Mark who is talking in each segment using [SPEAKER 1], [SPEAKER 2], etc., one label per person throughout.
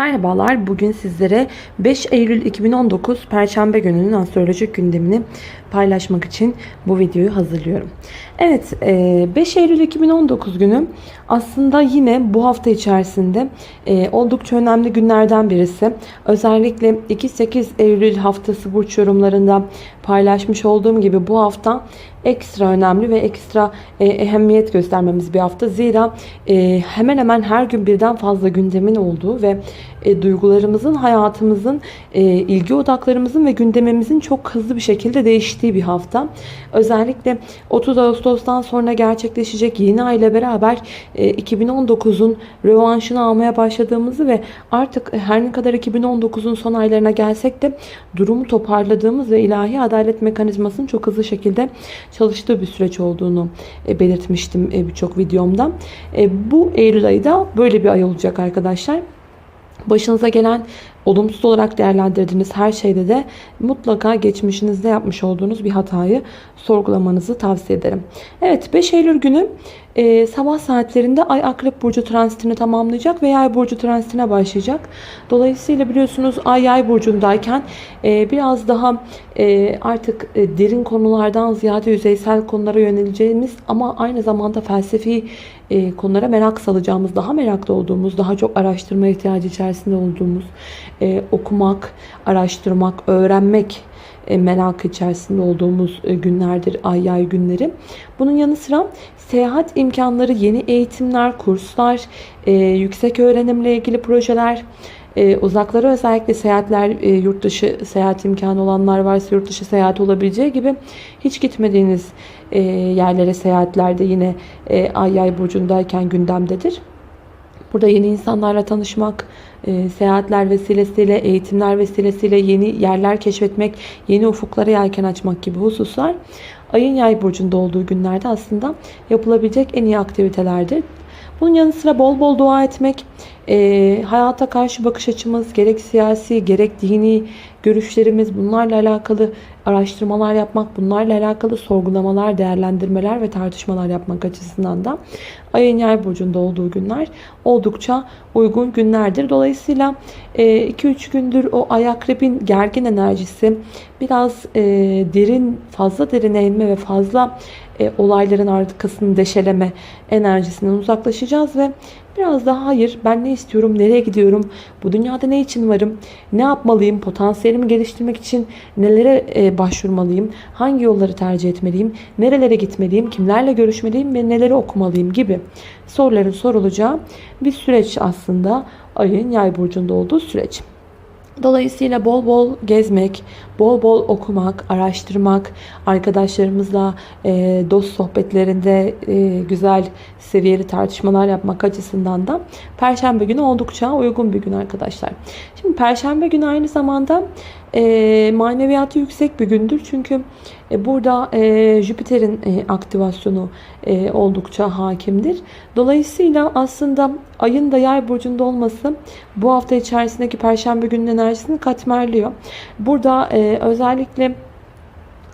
[SPEAKER 1] Merhabalar. Bugün sizlere 5 Eylül 2019 Perşembe gününün astrolojik gündemini paylaşmak için bu videoyu hazırlıyorum. Evet, e, 5 Eylül 2019 günü aslında yine bu hafta içerisinde e, oldukça önemli günlerden birisi. Özellikle 2-8 Eylül haftası burç yorumlarında paylaşmış olduğum gibi bu hafta ekstra önemli ve ekstra e, ehemmiyet göstermemiz bir hafta. Zira e, hemen hemen her gün birden fazla gündemin olduğu ve e, duygularımızın, hayatımızın, e, ilgi odaklarımızın ve gündemimizin çok hızlı bir şekilde değiştiği bir hafta. Özellikle 30 Ağustos'tan sonra gerçekleşecek yeni ay ile beraber e, 2019'un rövanşını almaya başladığımızı ve artık her ne kadar 2019'un son aylarına gelsek de durumu toparladığımız ve ilahi adalet mekanizmasının çok hızlı şekilde çalıştığı bir süreç olduğunu e, belirtmiştim e, birçok videomda. E, bu Eylül ayı da böyle bir ay olacak arkadaşlar. Başınıza gelen olumsuz olarak değerlendirdiğiniz her şeyde de mutlaka geçmişinizde yapmış olduğunuz bir hatayı sorgulamanızı tavsiye ederim. Evet 5 Eylül günü e, sabah saatlerinde Ay Akrep Burcu transitini tamamlayacak ve Yay Burcu transitine başlayacak. Dolayısıyla biliyorsunuz Ay Yay Burcu'ndayken e, biraz daha e, artık e, derin konulardan ziyade yüzeysel konulara yöneleceğimiz ama aynı zamanda felsefi e, konulara merak salacağımız, daha meraklı olduğumuz, daha çok araştırma ihtiyacı içerisinde olduğumuz, e, okumak, araştırmak, öğrenmek e, merak içerisinde olduğumuz e, günlerdir ay yay günleri. Bunun yanı sıra seyahat imkanları, yeni eğitimler, kurslar, e, yüksek öğrenimle ilgili projeler, e, uzaklara özellikle seyahatler, e, yurt dışı seyahat imkanı olanlar varsa yurt dışı seyahat olabileceği gibi hiç gitmediğiniz e, yerlere seyahatlerde yine e, ay yay burcundayken gündemdedir. Burada yeni insanlarla tanışmak, e, seyahatler vesilesiyle, eğitimler vesilesiyle yeni yerler keşfetmek, yeni ufuklara yelken açmak gibi hususlar ayın yay burcunda olduğu günlerde aslında yapılabilecek en iyi aktivitelerdir. Bunun yanı sıra bol bol dua etmek, e, hayata karşı bakış açımız gerek siyasi gerek dini görüşlerimiz bunlarla alakalı araştırmalar yapmak, bunlarla alakalı sorgulamalar, değerlendirmeler ve tartışmalar yapmak açısından da ayın yay burcunda olduğu günler oldukça uygun günlerdir. Dolayısıyla 2-3 e, gündür o ay akrebin gergin enerjisi biraz e, derin, fazla derine inme ve fazla e, olayların arkasını deşeleme enerjisinden uzaklaşacağız ve biraz daha hayır ben ne istiyorum, nereye gidiyorum, bu dünyada ne için varım, ne yapmalıyım, potansiyelimi geliştirmek için nelere e, başvurmalıyım, hangi yolları tercih etmeliyim, nerelere gitmeliyim, kimlerle görüşmeliyim ve neleri okumalıyım gibi soruların sorulacağı bir süreç aslında ayın yay burcunda olduğu süreç. Dolayısıyla bol bol gezmek, bol bol okumak, araştırmak, arkadaşlarımızla e, dost sohbetlerinde e, güzel seviyeli tartışmalar yapmak açısından da Perşembe günü oldukça uygun bir gün arkadaşlar. Şimdi Perşembe günü aynı zamanda e, maneviyatı yüksek bir gündür. Çünkü e, burada e, Jüpiter'in e, aktivasyonu e, oldukça hakimdir. Dolayısıyla aslında ayın da yay burcunda olması bu hafta içerisindeki perşembe günün enerjisini katmerliyor. Burada e, özellikle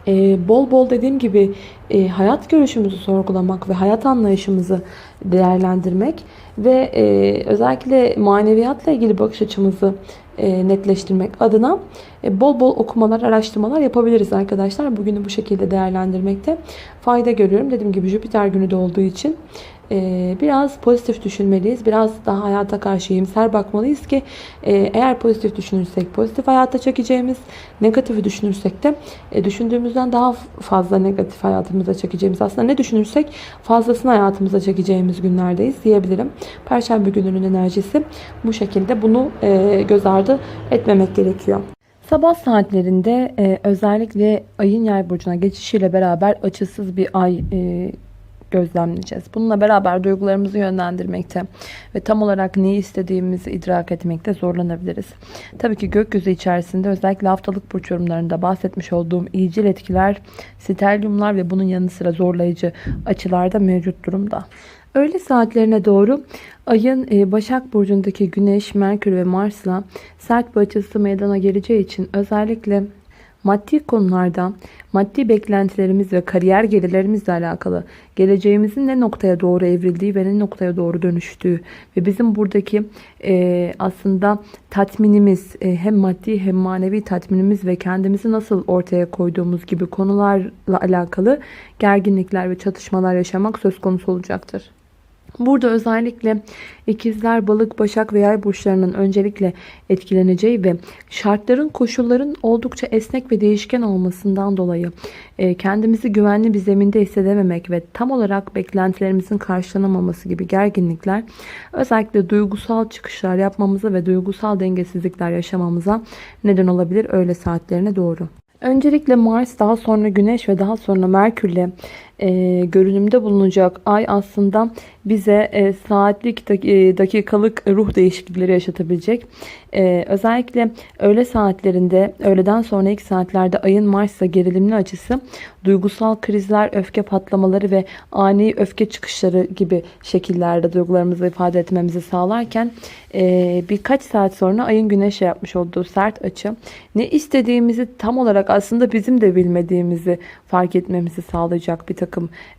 [SPEAKER 1] e, bol bol dediğim gibi e, hayat görüşümüzü sorgulamak ve hayat anlayışımızı değerlendirmek ve e, özellikle maneviyatla ilgili bakış açımızı e, netleştirmek adına e, bol bol okumalar, araştırmalar yapabiliriz arkadaşlar. Bugünü bu şekilde değerlendirmekte fayda görüyorum. Dediğim gibi Jüpiter günü de olduğu için e, biraz pozitif düşünmeliyiz. Biraz daha hayata karşı iyimser bakmalıyız ki eğer pozitif düşünürsek pozitif hayata çekeceğimiz, negatifi düşünürsek de düşündüğümüzden daha fazla negatif hayatımıza çekeceğimiz aslında ne düşünürsek fazlasını hayatımıza çekeceğimiz günlerdeyiz diyebilirim. Perşembe gününün enerjisi bu şekilde bunu göz ardı etmemek gerekiyor. Sabah saatlerinde e, özellikle ayın yay burcuna geçişiyle beraber açısız bir ay e, gözlemleyeceğiz. Bununla beraber duygularımızı yönlendirmekte ve tam olarak neyi istediğimizi idrak etmekte zorlanabiliriz. Tabii ki gökyüzü içerisinde özellikle haftalık burç yorumlarında bahsetmiş olduğum iyicil etkiler, stelyumlar ve bunun yanı sıra zorlayıcı açılarda mevcut durumda. Öğle saatlerine doğru ayın e, Başak Burcu'ndaki Güneş, Merkür ve Mars'la sert bir açısı meydana geleceği için özellikle maddi konularda maddi beklentilerimiz ve kariyer gelirlerimizle alakalı geleceğimizin ne noktaya doğru evrildiği ve ne noktaya doğru dönüştüğü ve bizim buradaki e, aslında tatminimiz e, hem maddi hem manevi tatminimiz ve kendimizi nasıl ortaya koyduğumuz gibi konularla alakalı gerginlikler ve çatışmalar yaşamak söz konusu olacaktır. Burada özellikle ikizler, balık, başak ve yay burçlarının öncelikle etkileneceği ve şartların, koşulların oldukça esnek ve değişken olmasından dolayı e, kendimizi güvenli bir zeminde hissedememek ve tam olarak beklentilerimizin karşılanamaması gibi gerginlikler özellikle duygusal çıkışlar yapmamıza ve duygusal dengesizlikler yaşamamıza neden olabilir öğle saatlerine doğru. Öncelikle Mars, daha sonra Güneş ve daha sonra Merkür'le e, görünümde bulunacak ay aslında bize e, saatlik, e, dakikalık ruh değişiklikleri yaşatabilecek. E, özellikle öğle saatlerinde, öğleden sonraki saatlerde ayın Mars'a gerilimli açısı duygusal krizler, öfke patlamaları ve ani öfke çıkışları gibi şekillerde duygularımızı ifade etmemizi sağlarken e, birkaç saat sonra ayın güneşe yapmış olduğu sert açı ne istediğimizi tam olarak aslında bizim de bilmediğimizi fark etmemizi sağlayacak bir takım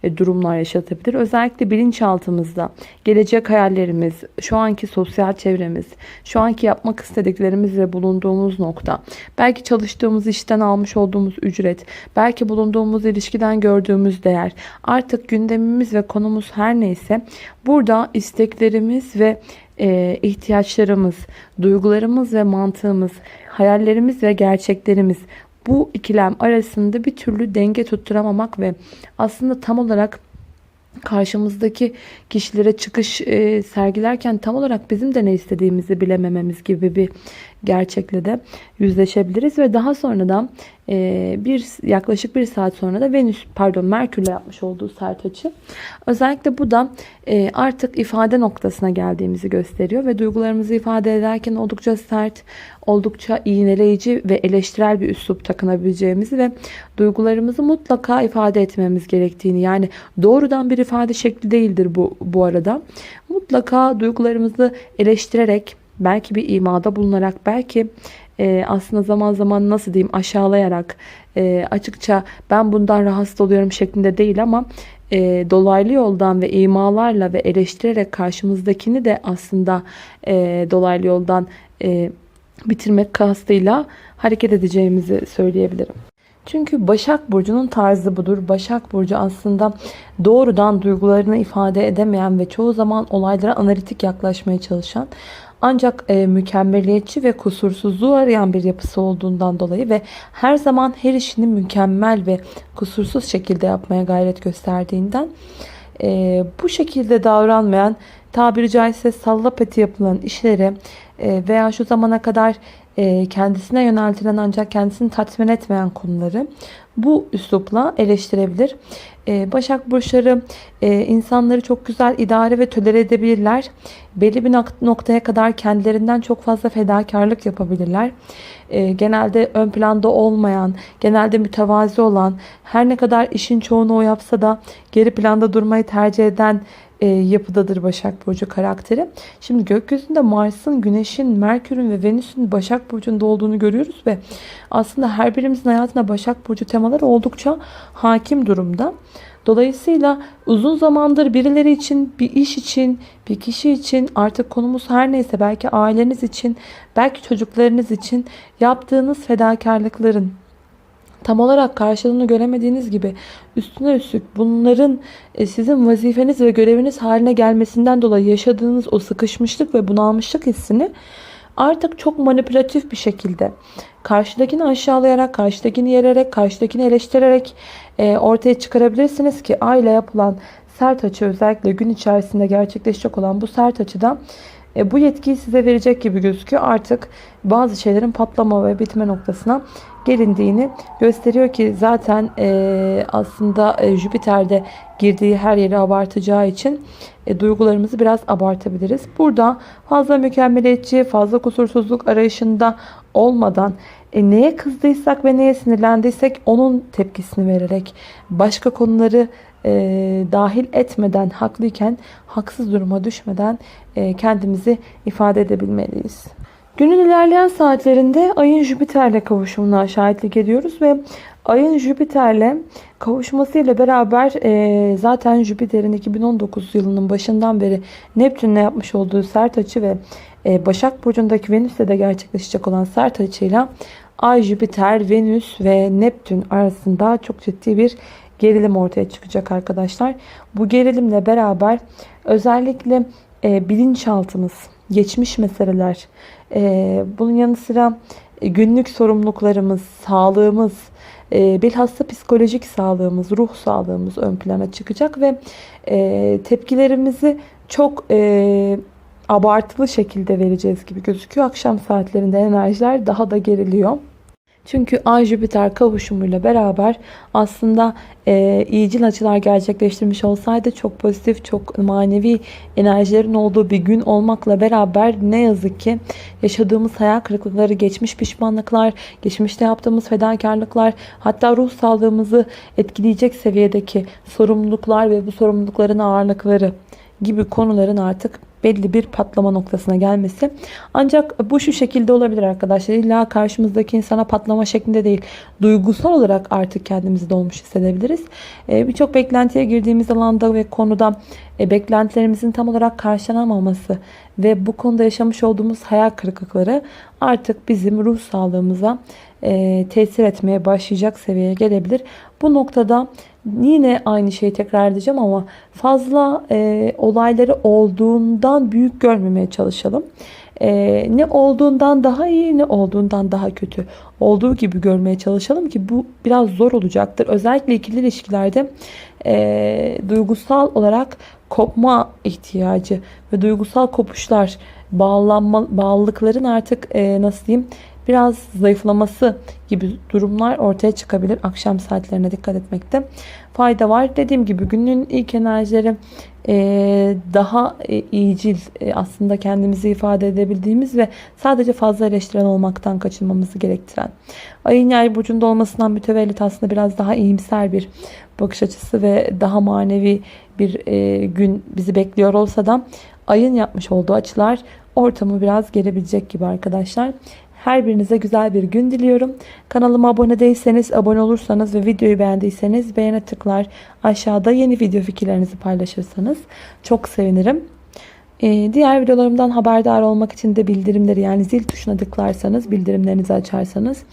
[SPEAKER 1] e, durumlar yaşatabilir. Özellikle bilinçaltımızda gelecek hayallerimiz, şu anki sosyal çevremiz, şu anki yapmak istediklerimiz ve bulunduğumuz nokta, belki çalıştığımız işten almış olduğumuz ücret, belki bulunduğumuz ilişkiden gördüğümüz değer, artık gündemimiz ve konumuz her neyse burada isteklerimiz ve e, ihtiyaçlarımız, duygularımız ve mantığımız, hayallerimiz ve gerçeklerimiz bu ikilem arasında bir türlü denge tutturamamak ve aslında tam olarak karşımızdaki kişilere çıkış e, sergilerken tam olarak bizim de ne istediğimizi bilemememiz gibi bir gerçekle de yüzleşebiliriz ve daha sonradan e, bir yaklaşık bir saat sonra da Venüs pardon Merkürle yapmış olduğu sert açı. Özellikle bu da e, artık ifade noktasına geldiğimizi gösteriyor ve duygularımızı ifade ederken oldukça sert, oldukça iğneleyici ve eleştirel bir üslup takınabileceğimizi ve duygularımızı mutlaka ifade etmemiz gerektiğini yani doğrudan bir ifade şekli değildir bu bu arada. Mutlaka duygularımızı eleştirerek belki bir imada bulunarak belki e, aslında zaman zaman nasıl diyeyim aşağılayarak e, açıkça ben bundan rahatsız oluyorum şeklinde değil ama e, dolaylı yoldan ve imalarla ve eleştirerek karşımızdakini de aslında e, dolaylı yoldan e, bitirmek kastıyla hareket edeceğimizi söyleyebilirim. Çünkü Başak Burcu'nun tarzı budur. Başak Burcu aslında doğrudan duygularını ifade edemeyen ve çoğu zaman olaylara analitik yaklaşmaya çalışan ancak e, mükemmeliyetçi ve kusursuzluğu arayan bir yapısı olduğundan dolayı ve her zaman her işini mükemmel ve kusursuz şekilde yapmaya gayret gösterdiğinden e, bu şekilde davranmayan tabiri caizse sallapati yapılan işleri e, veya şu zamana kadar kendisine yöneltilen ancak kendisini tatmin etmeyen konuları bu üslupla eleştirebilir. E, Başak burçları e, insanları çok güzel idare ve tölere edebilirler. Belli bir noktaya kadar kendilerinden çok fazla fedakarlık yapabilirler. Genelde ön planda olmayan, genelde mütevazi olan, her ne kadar işin çoğunu o yapsa da geri planda durmayı tercih eden e, yapıdadır Başak Burcu karakteri. Şimdi gökyüzünde Mars'ın, Güneş'in, Merkür'ün ve Venüs'ün Başak Burcu'nda olduğunu görüyoruz ve aslında her birimizin hayatında Başak Burcu temaları oldukça hakim durumda. Dolayısıyla uzun zamandır birileri için, bir iş için, bir kişi için artık konumuz her neyse belki aileniz için, belki çocuklarınız için yaptığınız fedakarlıkların tam olarak karşılığını göremediğiniz gibi üstüne üstlük bunların e, sizin vazifeniz ve göreviniz haline gelmesinden dolayı yaşadığınız o sıkışmışlık ve bunalmışlık hissini artık çok manipülatif bir şekilde karşıdakini aşağılayarak, karşıdakini yererek, karşıdakini eleştirerek e, ortaya çıkarabilirsiniz ki ayla yapılan sert açı özellikle gün içerisinde gerçekleşecek olan bu sert açıdan e, bu yetkiyi size verecek gibi gözüküyor. Artık bazı şeylerin patlama ve bitme noktasına gelindiğini gösteriyor ki zaten e, aslında e, Jüpiter'de girdiği her yeri abartacağı için e, duygularımızı biraz abartabiliriz. Burada fazla mükemmeliyetçi, fazla kusursuzluk arayışında olmadan e, neye kızdıysak ve neye sinirlendiysek onun tepkisini vererek başka konuları e, dahil etmeden haklıyken haksız duruma düşmeden e, kendimizi ifade edebilmeliyiz. Günün ilerleyen saatlerinde ayın Jüpiter'le kavuşumuna şahitlik ediyoruz ve ayın Jüpiter'le kavuşmasıyla beraber e, zaten Jüpiter'in 2019 yılının başından beri Neptün'le yapmış olduğu sert açı ve e, Başak Burcu'ndaki Venüs'le de gerçekleşecek olan sert açıyla Ay, Jüpiter, Venüs ve Neptün arasında çok ciddi bir gerilim ortaya çıkacak arkadaşlar. Bu gerilimle beraber özellikle e, bilinçaltımız, geçmiş meseleler, e, bunun yanı sıra e, günlük sorumluluklarımız, sağlığımız, e, bilhassa psikolojik sağlığımız, ruh sağlığımız ön plana çıkacak ve e, tepkilerimizi çok e, abartılı şekilde vereceğiz gibi gözüküyor. Akşam saatlerinde enerjiler daha da geriliyor. Çünkü Ay Jüpiter kavuşumuyla beraber aslında e, iyicil açılar gerçekleştirmiş olsaydı çok pozitif, çok manevi enerjilerin olduğu bir gün olmakla beraber ne yazık ki yaşadığımız hayal kırıklıkları, geçmiş pişmanlıklar, geçmişte yaptığımız fedakarlıklar, hatta ruh sağlığımızı etkileyecek seviyedeki sorumluluklar ve bu sorumlulukların ağırlıkları gibi konuların artık belli bir patlama noktasına gelmesi. Ancak bu şu şekilde olabilir arkadaşlar. İlla karşımızdaki insana patlama şeklinde değil. Duygusal olarak artık kendimizi dolmuş hissedebiliriz. Ee, Birçok beklentiye girdiğimiz alanda ve konuda e, beklentilerimizin tam olarak karşılanamaması ve bu konuda yaşamış olduğumuz hayal kırıklıkları artık bizim ruh sağlığımıza e, tesir etmeye başlayacak seviyeye gelebilir. Bu noktada yine aynı şeyi tekrar edeceğim ama fazla e, olayları olduğundan büyük görmemeye çalışalım. E, ne olduğundan daha iyi ne olduğundan daha kötü olduğu gibi görmeye çalışalım ki bu biraz zor olacaktır. Özellikle ikili ilişkilerde e, duygusal olarak kopma ihtiyacı ve duygusal kopuşlar bağlanma, bağlılıkların artık e, nasıl diyeyim biraz zayıflaması gibi durumlar ortaya çıkabilir. Akşam saatlerine dikkat etmekte fayda var. Dediğim gibi günün ilk enerjileri e, daha e, iyicil e, aslında kendimizi ifade edebildiğimiz ve sadece fazla eleştiren olmaktan kaçınmamızı gerektiren. Ayın yay burcunda olmasından mütevellit aslında biraz daha iyimser bir bakış açısı ve daha manevi bir gün bizi bekliyor olsa da ayın yapmış olduğu açılar ortamı biraz gelebilecek gibi arkadaşlar. Her birinize güzel bir gün diliyorum. Kanalıma abone değilseniz, abone olursanız ve videoyu beğendiyseniz beğene tıklar. Aşağıda yeni video fikirlerinizi paylaşırsanız çok sevinirim. Ee, diğer videolarımdan haberdar olmak için de bildirimleri yani zil tuşuna tıklarsanız, bildirimlerinizi açarsanız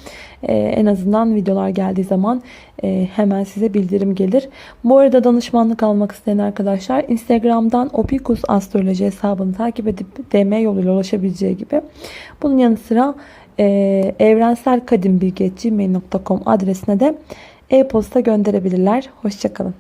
[SPEAKER 1] e, en azından videolar geldiği zaman e, hemen size bildirim gelir. Bu arada danışmanlık almak isteyen arkadaşlar Instagram'dan Opikus Astroloji hesabını takip edip DM yoluyla ulaşabileceği gibi. Bunun yanı sıra e, evrenselkadimbilgi.gmail.com adresine de e-posta gönderebilirler. Hoşçakalın.